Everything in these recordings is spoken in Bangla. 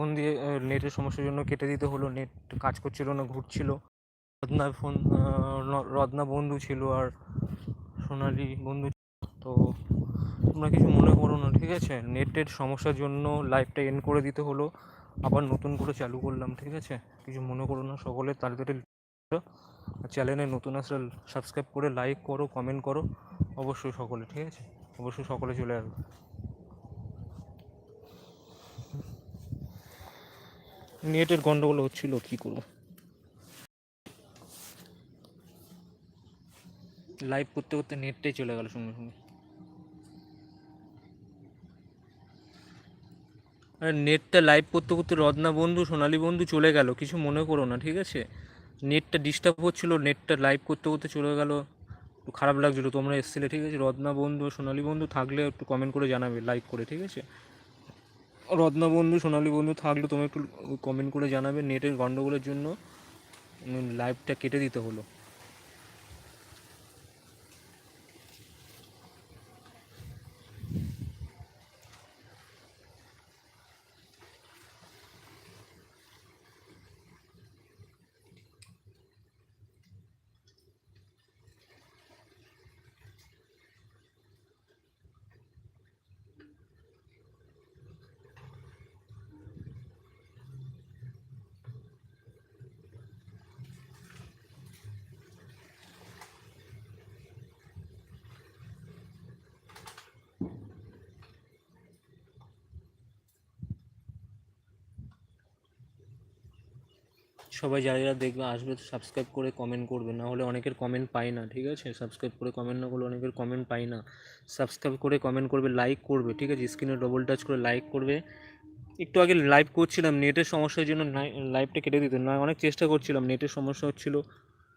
ফোন দিয়ে নেটের সমস্যার জন্য কেটে দিতে হলো। নেট কাজ করছিল না, ঘুরছিল। রত্নার ফোন রত্না বন্ধু ছিল আর সোনালি বন্ধু তো তোমরা কিছু মনে করো না, ঠিক আছে? নেটের সমস্যার জন্য লাইফটা এন্ড করে দিতে হলো। আবার নতুন করে চালু করলাম, ঠিক আছে? কিছু মনে করো না, সকলে তাড়াতাড়ি চ্যানেলে নতুন আসলে সাবস্ক্রাইব করে লাইক করো কমেন্ট করো, অবশ্যই সকলে, ঠিক আছে? অবশ্যই সকলে চলে আসবে। নেটের গন্ডগোল হচ্ছিল, কি করব? লাইভ করতে করতে নেটটাই চলে গেল সঙ্গে সঙ্গে। আরে নেটটা লাইভ করতে করতে রত্না বন্ধু, সোনালি বন্ধু চলে গেল, কিছু মনে করো না, ঠিক আছে? নেটটা ডিস্টার্ব হচ্ছিল, নেটটা লাইভ করতে করতে চলে গেল। একটু খারাপ লাগছিল, তোমরা এসছিলে, ঠিক আছে? রত্না বন্ধু, সোনালি বন্ধু থাকলে একটু কমেন্ট করে জানাবে লাইক করে, ঠিক আছে? রত্না বন্ধু, সোনালি বন্ধু থাকলে তুমি একটু কমেন্ট করে জানাবে নেটের গণ্ডগোলের জন্য। লাইভটা কেটে দিতে হলো। সবাই যারা যারা দেখবে, আসবে তো সাবস্ক্রাইব করে কমেন্ট করবে। না হলে অনেকের কমেন্ট পাই না, ঠিক আছে? সাবস্ক্রাইব করে কমেন্ট না করলে অনেকের কমেন্ট পাই না। সাবস্ক্রাইব করে কমেন্ট করবে লাইক করবে, ঠিক আছে? স্ক্রিনে ডবল টাচ করে লাইক করবে। একটু আগে লাইভ করছিলাম নেটের সমস্যার জন্য লাইভটা কেটে দিতে। না, অনেক চেষ্টা করছিলাম নেটের সমস্যা হচ্ছিল।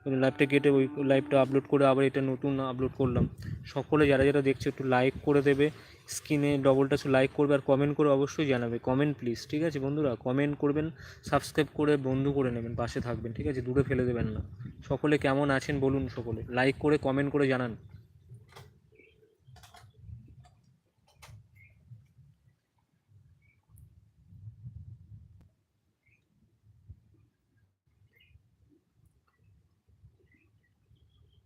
লাইভটা কেটে ওই লাইভটা আপলোড করে আবার এটা নতুন আপলোড করলাম। সকলে যারা যারা দেখছে একটু লাইক করে দেবে স্ক্রিনে ডবল টাচ লাইক করবে আর কমেন্ট করে অবশ্যই জানাবে। কমেন্ট প্লিজ ঠিক আছে বন্ধুরা? কমেন্ট করবেন সাবস্ক্রাইব করে বন্ধু করে নেবেন, পাশে থাকবেন, ঠিক আছে? দূরে ফেলে দেবেন না। সকলে কেমন আছেন বলুন সকলে। লাইক করে কমেন্ট করে জানান।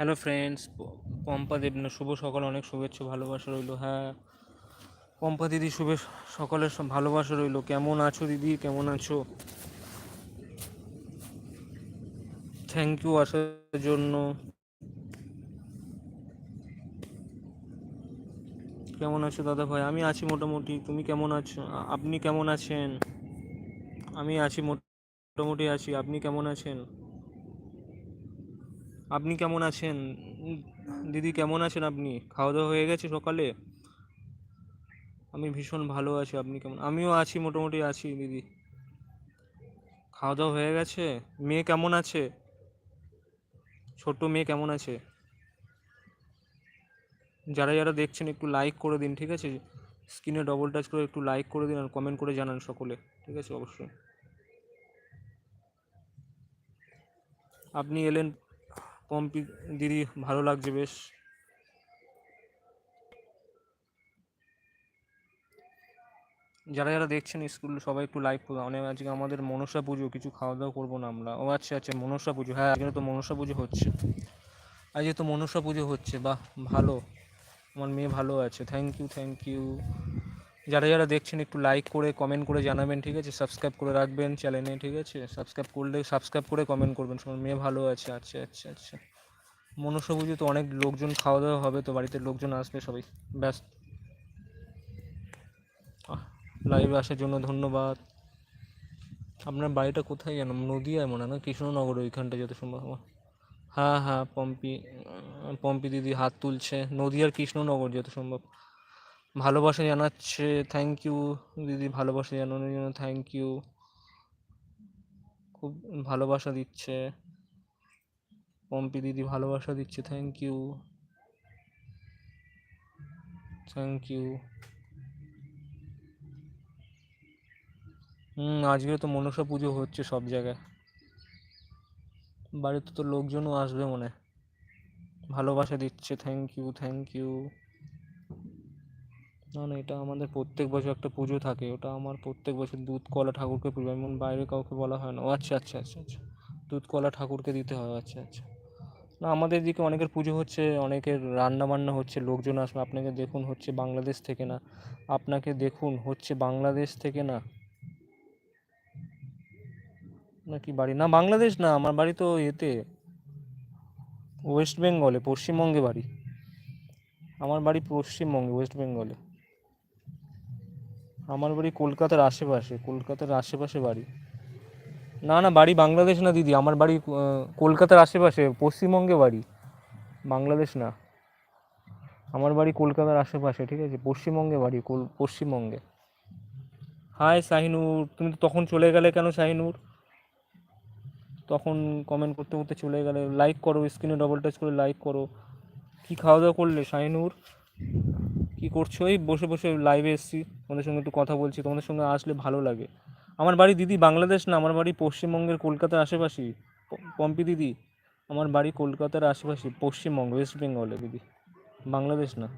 হ্যালো ফ্রেন্ডস পম্পা দেব শুভ সকাল, অনেক শুভেচ্ছা, ভালোবাসা রইল। হ্যাঁ পম্পা দিদি, শুভ সকালের ভালোবাসা রইল। কেমন আছো দিদি? কেমন আছো? থ্যাংক ইউ আসার জন্য। কেমন আছো দাদা ভাই? আমি আছি মোটামুটি। তুমি কেমন আছো? আপনি কেমন আছেন? আমি আছি মোটামুটি আছি। আপনি কেমন আছেন? আপনি কেমন আছেন? দিদি কেমন আছেন আপনি? খাওয়া দাওয়া হয়ে গেছে সকালে? আমি ভীষণ ভালো আছি, আপনি কেমন? আমিও আছি, মোটামুটি আছি দিদি। খাওয়া দাওয়া হয়ে গেছে? মেয়ে কেমন আছে? ছোট্ট মেয়ে কেমন আছে? যারা যারা দেখছেন একটু লাইক করে দিন, ঠিক আছে? স্ক্রিনে ডবল টাচ করে একটু লাইক করে দিন আর কমেন্ট করে জানান সকলে, ঠিক আছে? অবশ্যই। আপনি এলেন পম্পি দিদি ভালো লাগছে বেশ। যারা যারা দেখছেন স্কুল, সবাই একটু লাইক করুন অনেক আজকে আমাদের মনসা পুজো, কিছু খাওয়া দাওয়া করব না আমরা। ও আচ্ছা আচ্ছা মনসা পুজো। হ্যাঁ আজকে তো মনসা পুজো হচ্ছে। আজকে তো মনসা পুজো হচ্ছে। বাহ, ভালো। আমার মেয়ে ভালো আছে। থ্যাংক ইউ থ্যাংক ইউ যারা যারা দেখছেন, একটু লাইক করে কমেন্ট করে জানাবেন, ঠিক আছে? সাবস্ক্রাইব করে রাখবেন চ্যানেলে ঠিক আছে? সাবস্ক্রাইব করলে সাবস্ক্রাইব করে কমেন্ট করবেন সবার মেয়ে ভালো আছে আচ্ছা আচ্ছা আচ্ছা। মনসা পুজো তো অনেক লোকজন খাওয়া দাওয়া হবে, তো বাড়িতে লোকজন আসবে সবাই। ব্যস্ত লাইভে আসার জন্য ধন্যবাদ। আপনার বাড়িটা কোথায় জানো নদিয়ায় মনে হয় না? কৃষ্ণনগর ওইখানটা যত সম্ভব। হ্যাঁ হ্যাঁ পম্পি পম্পি দিদি হাত তুলছে। নদিয়ার কৃষ্ণনগর যত সম্ভব। ভালোবাসা জানাচ্ছে থ্যাংক ইউ দিদি ভালোবাসা জানানোর জন্য থ্যাংক ইউ খুব ভালোবাসা দিচ্ছে। পম্পি দিদি ভালোবাসা দিচ্ছে থ্যাংক ইউ থ্যাংক ইউ হুম, আজকে তো মনসা পুজো হচ্ছে সব জায়গায়। বাড়িতে তো লোকজনও আসবে মনে ভালোবাসা দিচ্ছে থ্যাংক ইউ থ্যাংক ইউ না না, এটা আমাদের প্রত্যেক বছর একটা পুজো থাকে। ওটা আমার প্রত্যেক বছর দুধ কলা ঠাকুরকে পুজো, এমন বাইরে কাউকে বলা হয় না। ও আচ্ছা আচ্ছা আচ্ছা আচ্ছা। দুধ কলা ঠাকুরকে দিতে হয় আচ্ছা আচ্ছা। না, আমাদের দিকে অনেকের পুজো হচ্ছে, অনেকের রান্না বান্না হচ্ছে, লোকজন আসবে। আপনাকে দেখুন, হচ্ছে বাংলাদেশ থেকে না। আপনাকে দেখুন, হচ্ছে বাংলাদেশ থেকে না। নাকি বাড়ি? না, বাংলাদেশ না, আমার বাড়ি তো এতে, ওয়েস্ট বেঙ্গলে, পশ্চিমবঙ্গে বাড়ি। আমার বাড়ি পশ্চিমবঙ্গে, ওয়েস্ট বেঙ্গলে। আমার বাড়ি কলকাতার আশেপাশে কলকাতার আশেপাশে বাড়ি। না না, বাড়ি বাংলাদেশ না, দিদি। আমার বাড়ি কলকাতার আশেপাশে, পশ্চিমবঙ্গে বাড়ি। বাংলাদেশ না। আমার বাড়ি কলকাতার আশেপাশে, ঠিক আছে? পশ্চিমবঙ্গে বাড়ি, কল, পশ্চিমবঙ্গে। হাই শাহিনুর। তুমি তো তখন চলে গেলে কেন, শাহিনুর? তখন কমেন্ট করতে করতে চলে গেলে। লাইক করো স্ক্রিনে ডবল টাচ করে লাইক করো। কি খাওয়া দাওয়া করলে, শাহিনুর? কি করছ? এই বসে বসে লাইভে এসেছি। তোমাদের সঙ্গে একটু কথা বলছি। তোমাদের সঙ্গে আসলে ভালো লাগে। আমার বাড়ি দিদি বাংলাদেশ না, আমার বাড়ি পশ্চিমবঙ্গের কলকাতার আশেপাশেই। প- পম্পি দিদি, আমার বাড়ি কলকাতার আশেপাশে, পশ্চিমবঙ্গ ওয়েস্ট বেঙ্গলে দিদি। বাংলাদেশ না।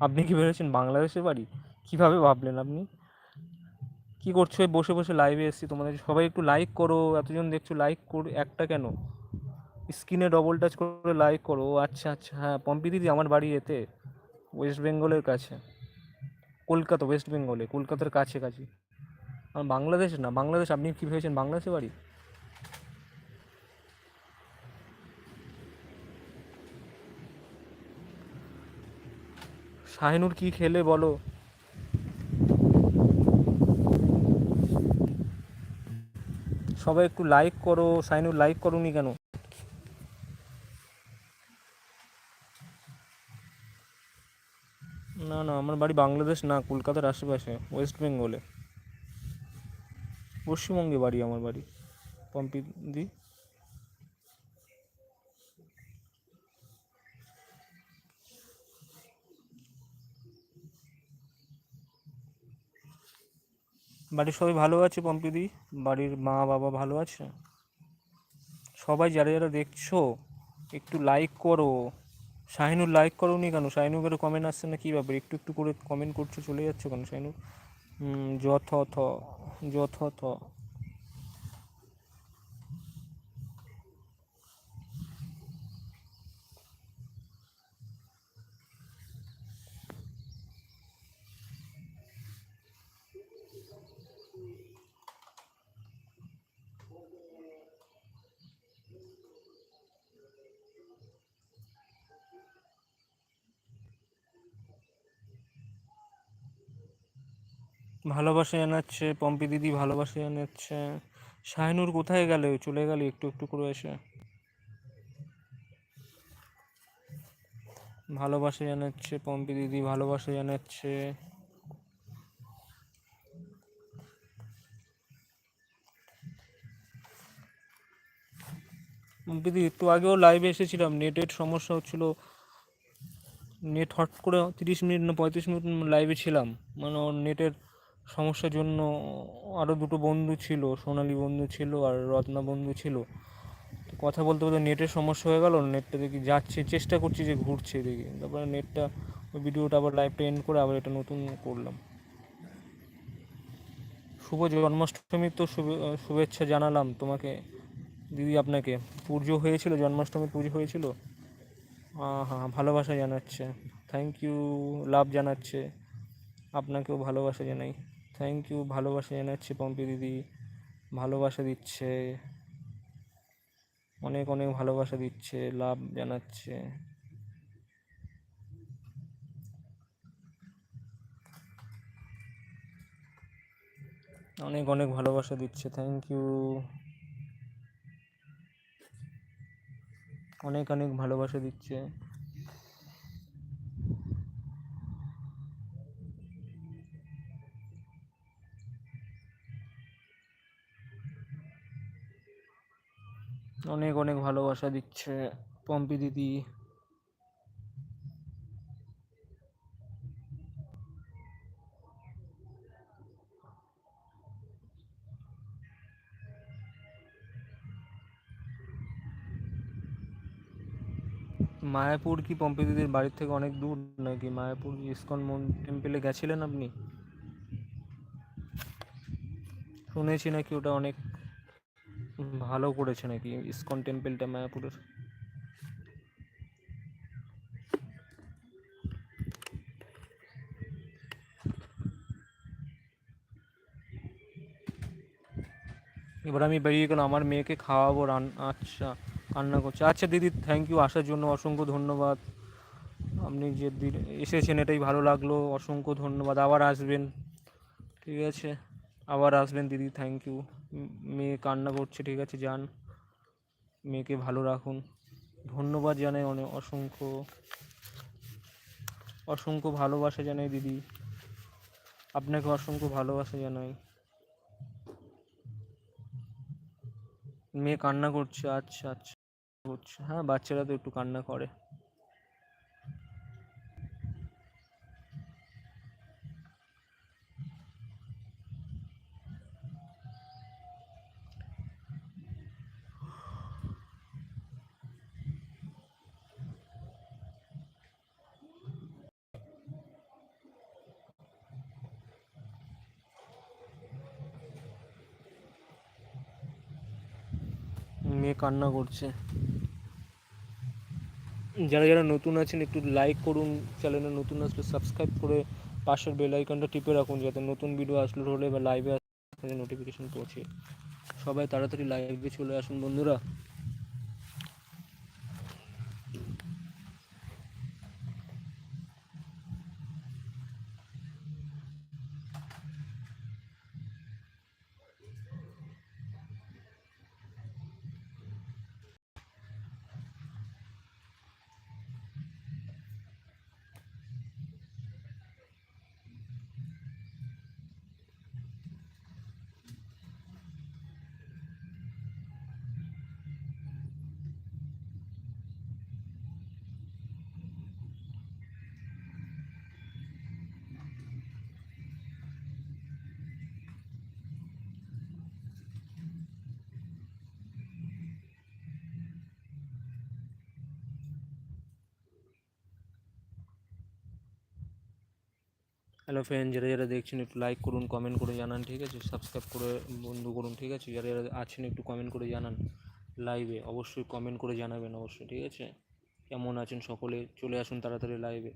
আপনি কি ভেবেছেন বাংলাদেশে বাড়ি? কীভাবে ভাবলেন আপনি? কি করছ? বসে বসে লাইভে এসেছি। তোমাদের সবাই একটু লাইক করো। এতজন দেখছ লাইক কর, একটা কেন? স্ক্রিনে ডবল টাচ করে লাইক করো। আচ্ছা আচ্ছা হ্যাঁ পম্পি দিদি, আমার বাড়ি এতে। ওয়েস্ট বেঙ্গলের কাছে। কলকাতা ওয়েস্ট বেঙ্গলে কলকাতার কাছে কাছে আর বাংলাদেশ না, বাংলাদেশ, আপনি কি ভেবেছেন বাংলাদেশে বাড়ি? শাহিনুর কি খেলে বলো? সবাই একটু লাইক করো, শাহিনুর লাইক করোনি কেন? না না, আমার বাড়ি বাংলাদেশ না, কলকাতার আশেপাশে ওয়েস্ট বেঙ্গলে পশ্চিমবঙ্গে বাড়ি আমার বাড়ি পম্পিদি বাড়ির সবাই ভালো আছে পম্পিদি বাড়ির মা, বাবা ভালো আছে? সবাই যারা যারা দেখছ, একটু লাইক করো। শাহিনুর লাইক করো নি কেন শাহিনুর কমেন্ট আসছে না কী ব্যাপার? একটু একটু করে কমেন্ট করছ, চলে যাচ্ছে কেন শাহিনুর যথ থ যথ থ। ভালোবাসা জানাচ্ছে, পম্পি দিদি ভালোবাসা জানাচ্ছে। শাহিনুর কোথায় গেলে? চলে গেলে একটু একটু করে এসে। ভালোবাসা জানাচ্ছে, পম্পি দিদি ভালোবাসা জানাচ্ছে। পম্পি দিদি, একটু আগেও লাইভে এসেছিলাম নেটের সমস্যা হচ্ছিল। নেট হট করে তিরিশ মিনিট না পঁয়ত্রিশ মিনিট লাইভে ছিলাম। মানে ওর নেটের সমস্যার জন্য আরও দুটো বন্ধু ছিল, সোনালী বন্ধু ছিল আর রত্না বন্ধু ছিল। তো কথা বলতে বলতে নেটের সমস্যা হয়ে গেল নেটটা দেখি যাচ্ছে, চেষ্টা করছি যে ঘুরছে দেখি তারপরে নেটটা ওই ভিডিওটা আবার লাইভটা এন্ড করে আবার এটা নতুন করলাম। শুভ জন্মাষ্টমীর তো শুভে- শুভেচ্ছা জানালাম তোমাকে। দিদি আপনাকে, পুজো হয়েছিল, জন্মাষ্টমী পুজো হয়েছিল? হ্যাঁ হ্যাঁ ভালোবাসা জানাচ্ছে। থ্যাংক ইউ লাভ জানাচ্ছে। আপনাকেও ভালোবাসা জানাই। থ্যাংক ইউ ভালোবাসা জানাচ্ছে পম্পি দিদি। ভালোবাসা দিচ্ছে। অনেক অনেক ভালোবাসা দিচ্ছে লাভ জানাচ্ছে। অনেক অনেক ভালোবাসা দিচ্ছে। থ্যাংক ইউ অনেক অনেক ভালোবাসা দিচ্ছে। অনেক অনেক ভালোবাসা দিচ্ছে পম্পি দিদি। মায়াপুর কি পম্পি দিদির বাড়ির থেকে অনেক দূর নাকি? মায়াপুর ইসকন টেম্পেলে গেছিলেন আপনি? শুনেছি নাকি ওটা অনেক ভালো করেছে নাকি? ইসকন টেম্পলটা মায়াপুরের। এবার আমি বেরিয়ে গেলাম, আমার মেয়েকে খাওয়াবো, রান আচ্ছা কান্না করছে। আচ্ছা দিদি থ্যাংক ইউ আসার জন্য অসংখ্য ধন্যবাদ। আপনি যে এসেছেন, এটাই ভালো লাগল। অসংখ্য ধন্যবাদ। আবার আসবেন। ঠিক আছে? আবার আসবেন দিদি থ্যাংক ইউ মেয়ে কান্না করছে, ঠিক আছে, যান। মেয়েকে ভালো রাখুন। ধন্যবাদ জানাই অনেক অসংখ্য অসংখ্য ভালোবাসা জানাই দিদি। আপনাকে অসংখ্য ভালোবাসা জানাই। মেয়ে কান্না করছে আচ্ছা আচ্ছা করছে হ্যাঁ বাচ্চারা তো একটু কান্না করে। মেয়ে কান্না করছে। যারা যারা নতুন আছেন, একটু লাইক করুন চ্যানেলে নতুন আসলে সাবস্ক্রাইব করে পাশের বেল আইকনটা টিপে রাখুন, যাতে নতুন ভিডিও আসলে হলে বা লাইভে আসলে নোটিফিকেশন পৌঁছে। সবাই তাড়াতাড়ি লাইভে চলে আসুন বন্ধুরা। হ্যালো ফ্রেন্ড যারা যারা দেখছেন একটু লাইক করুন কমেন্ট করে জানান, ঠিক আছে? সাবস্ক্রাইব করে বন্ধু করুন, ঠিক আছে? যারা যারা আছেন একটু কমেন্ট করে জানান লাইভে অবশ্যই কমেন্ট করে জানাবেন, অবশ্যই, ঠিক আছে? কেমন আছেন সকলে? চলে আসুন তাড়াতাড়ি লাইভে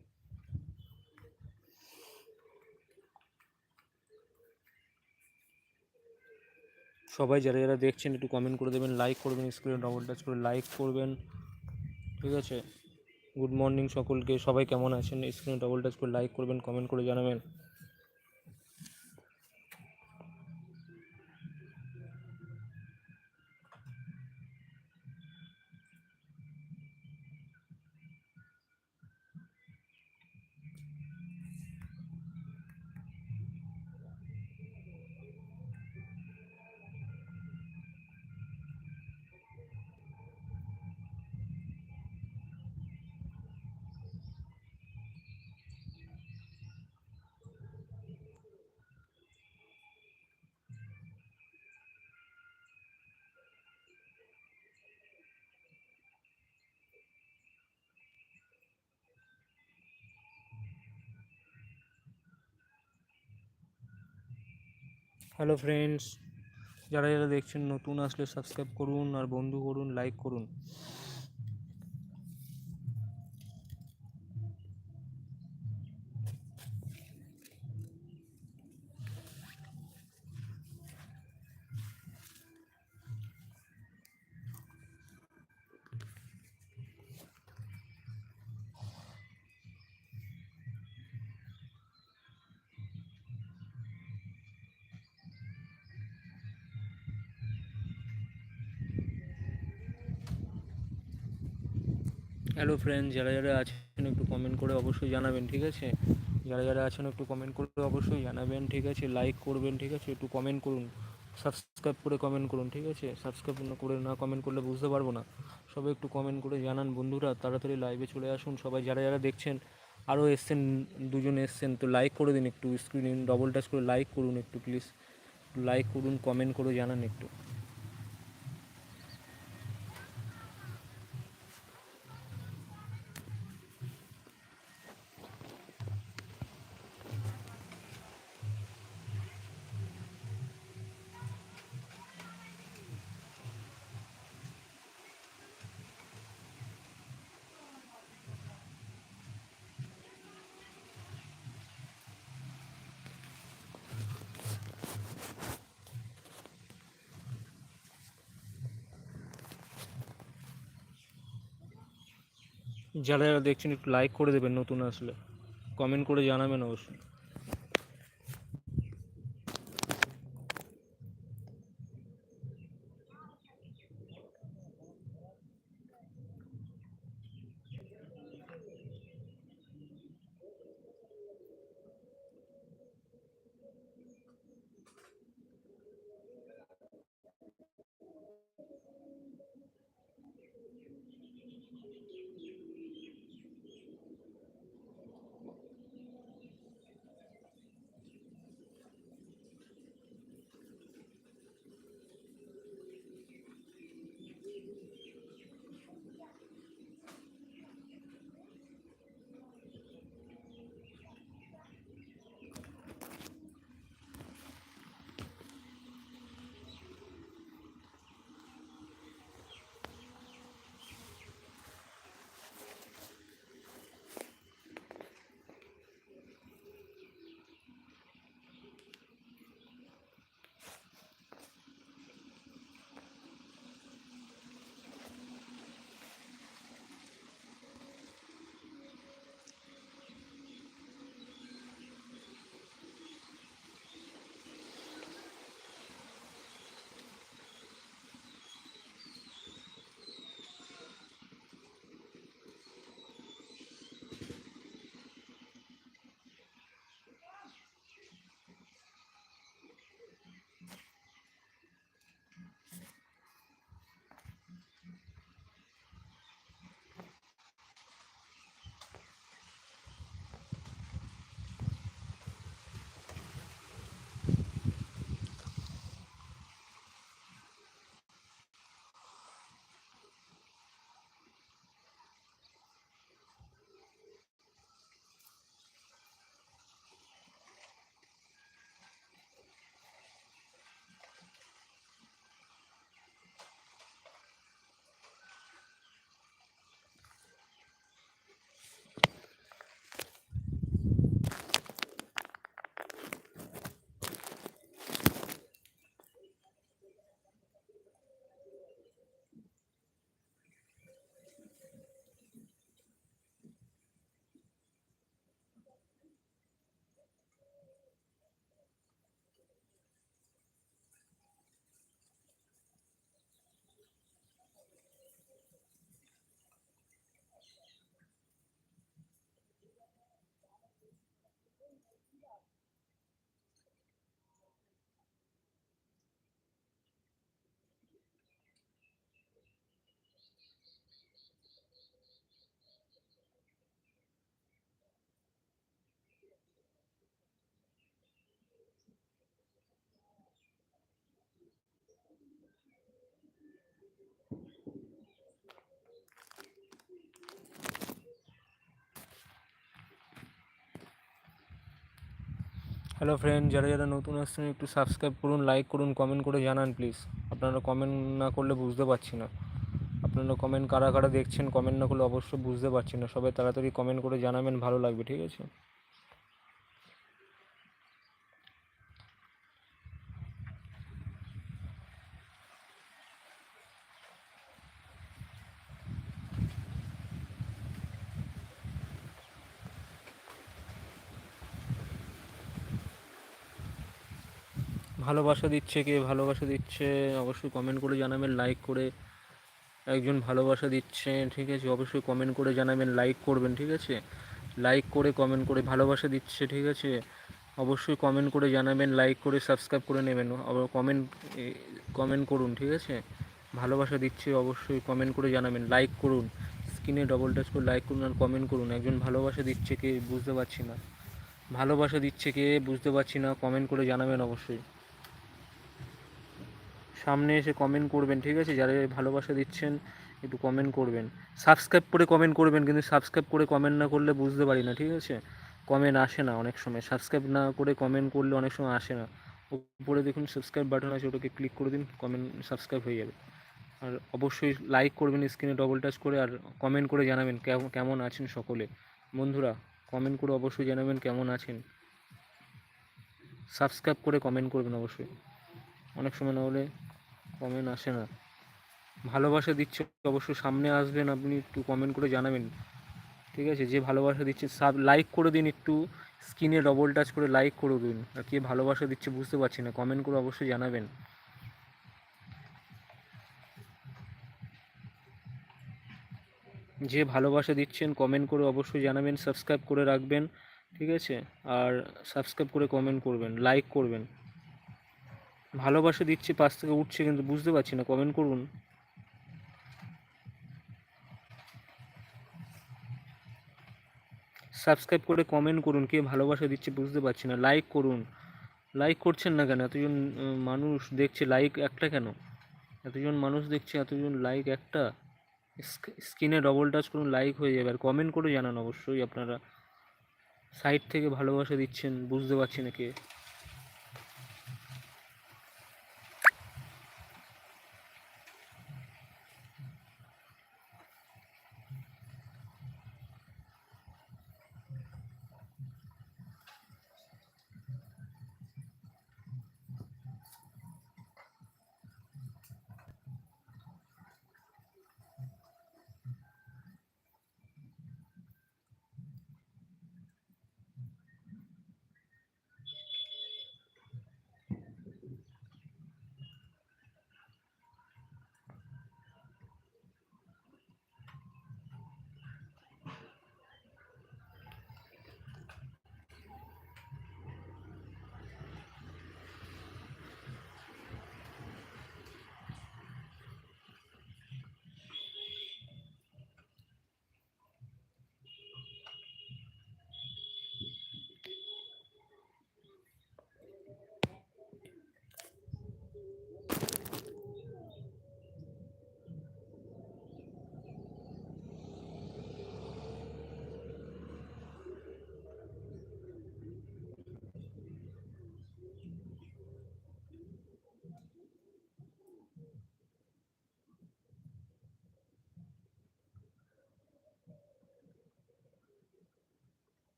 সবাই যারা যারা দেখছেন একটু কমেন্ট করে দেবেন লাইক করবেন স্ক্রিনে ডবল টাচ করে লাইক করবেন, ঠিক আছে? গুড মর্নিং সকলকে। সবাই কেমন আছেন? স্ক্রিনে ডবল টাচ করে লাইক করবেন কমেন্ট করে জানাবেন। হ্যালো ফ্রেন্ডস যারা যারা দেখছেন নতুন আসলে সাবস্ক্রাইব করুন আর বন্ধু করুন লাইক করুন। হ্যালো ফ্রেন্ড যারা যারা আছেন একটু কমেন্ট করে অবশ্যই জানাবেন, ঠিক আছে? যারা যারা আছেন একটু কমেন্ট করে অবশ্যই জানাবেন, ঠিক আছে? লাইক করবেন, ঠিক আছে? একটু কমেন্ট করুন সাবস্ক্রাইব করে কমেন্ট করুন, ঠিক আছে? সাবস্ক্রাইব করে না কমেন্ট করলে বুঝতে পারব না। সবাই একটু কমেন্ট করে জানান বন্ধুরা, তাড়াতাড়ি লাইভে চলে আসুন। সবাই যারা যারা দেখছেন আরও এসছেন, দুজন এসছেন, তো লাইক করে দিন একটু স্ক্রিন ডবল টাচ করে লাইক করুন একটু প্লিজ লাইক করুন কমেন্ট করে জানান একটু। যারা যারা দেখছেন একটু লাইক করে দেবেন নতুন আসলে। কমেন্ট করে জানাবেন অবশ্যই। হ্যালো ফ্রেন্ড যারা যারা নতুন আসছেন, একটু সাবস্ক্রাইব করুন লাইক করুন কমেন্ট করে জানান প্লিজ আপনারা কমেন্ট না করলে বুঝতে পারছি না। আপনারা কমেন্ট কারা কারা দেখছেন কমেন্ট না করলে অবশ্যই বুঝতে পারছি না। সবাই তাড়াতাড়ি কমেন্ট করে জানাবেন, ভালো লাগবে, ঠিক আছে? ভালোবাসা দিচ্ছে কে ভালোবাসা দিচ্ছে, অবশ্যই কমেন্ট করে জানাবেন লাইক করে একজন ভালোবাসা দিচ্ছে ঠিক আছে? অবশ্যই কমেন্ট করে জানাবেন লাইক করবেন, ঠিক আছে? লাইক করে কমেন্ট করে ভালোবাসা দিচ্ছে, ঠিক আছে? অবশ্যই কমেন্ট করে জানাবেন লাইক করে সাবস্ক্রাইব করে নেবেন, আবার কমেন্ট কমেন্ট করুন, ঠিক আছে? ভালোবাসা দিচ্ছে, অবশ্যই কমেন্ট করে জানাবেন লাইক করুন। স্ক্রিনে ডবল টাচ করে লাইক করুন আর কমেন্ট করুন। একজন ভালোবাসা দিচ্ছে কে বুঝতে পারছি না। ভালোবাসা দিচ্ছে কে বুঝতে পারছি না কমেন্ট করে জানাবেন অবশ্যই। সামনে এসে কমেন্ট করবেন, ঠিক আছে? যারা ভালোবাসা দিচ্ছেন, একটু কমেন্ট করবেন। সাবস্ক্রাইব করে কমেন্ট করবেন, কিন্তু সাবস্ক্রাইব করে কমেন্ট না করলে বুঝতে পারি না, ঠিক আছে? কমেন্ট আসে না অনেক সময়। সাবস্ক্রাইব না করে কমেন্ট করলে অনেক সময় আসে না। উপরে দেখুন সাবস্ক্রাইব বাটন আছে, ওটাকে ক্লিক করে দিন কমেন্ট সাবস্ক্রাইব হয়ে যাবে। আর অবশ্যই লাইক করবেন স্ক্রিনে ডবল টাচ করে, আর কমেন্ট করে জানাবেন কেমন আছেন সকলে। বন্ধুরা কমেন্ট করে অবশ্যই জানাবেন কেমন আছেন। সাবস্ক্রাইব করে কমেন্ট করবেন অবশ্যই। অনেক সময় না হলে কমেন্ট আসে না। ভালোবাসা দিচ্ছে অবশ্যই সামনে আসবেন, আপনি একটু কমেন্ট করে জানাবেন। ঠিক আছে? যে ভালোবাসা দিচ্ছে, সাব লাইক করে দিন একটু, স্ক্রিনে ডবল টাচ করে লাইক করে দিন। আর কে ভালোবাসা দিচ্ছে বুঝতে পারছি না, কমেন্ট করে অবশ্যই জানাবেন। যে ভালোবাসা দিচ্ছেন, কমেন্ট করে অবশ্যই জানাবেন সাবস্ক্রাইব করে রাখবেন। ঠিক আছে? আর সাবস্ক্রাইব করে কমেন্ট করবেন লাইক করবেন। ভালোবাসা দিচ্ছে, পাশ থেকে উঠছে কিন্তু বুঝতে পারছি না, কমেন্ট করুন। সাবস্ক্রাইব করে কমেন্ট করুন, কে ভালোবাসা দিচ্ছে বুঝতে পারছি না, লাইক করুন। লাইক করছেন না কেন? এতজন মানুষ দেখছে লাইক একটা কেন? এতজন মানুষ দেখছে, এতজন লাইক একটা? স্ক্রিনে ডবল টাচ করুন লাইক হয়ে যাবে। আর কমেন্ট করে জানান অবশ্যই আপনারা। সাইড থেকে ভালোবাসা দিচ্ছেন, বুঝতে পারছি না কে।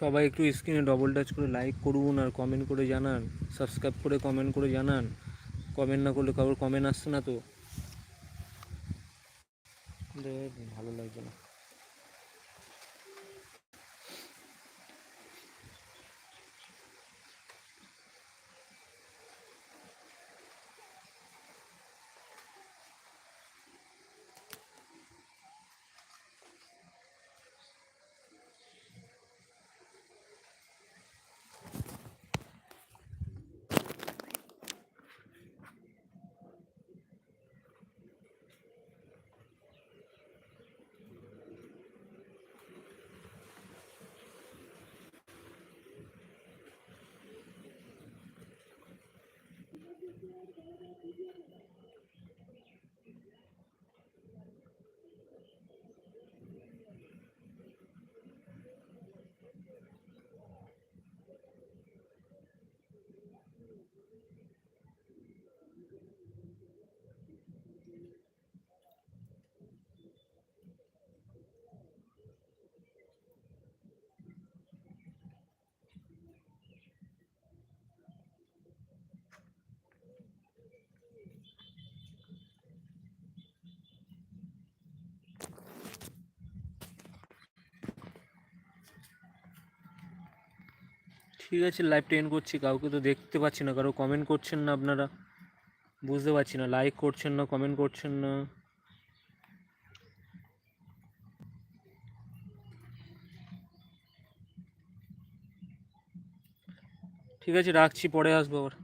সবাই একটু স্ক্রিনে ডবল টাচ করে লাইক করুন আর কমেন্ট করে জানান। সাবস্ক্রাইব করে কমেন্ট করে জানান। কমেন্ট না করলে কারোর কমেন্ট আসছে না তো। ঠিক আছে লাইভটা এন্ড করছি, কাউকে তো দেখতে পাচ্ছি না, কারও কমেন্ট করছেন না আপনারা। বুঝতে পারছি না লাইক করছেন না কমেন্ট করছেন না। ঠিক আছে, রাখছি, পরে আসব আবার।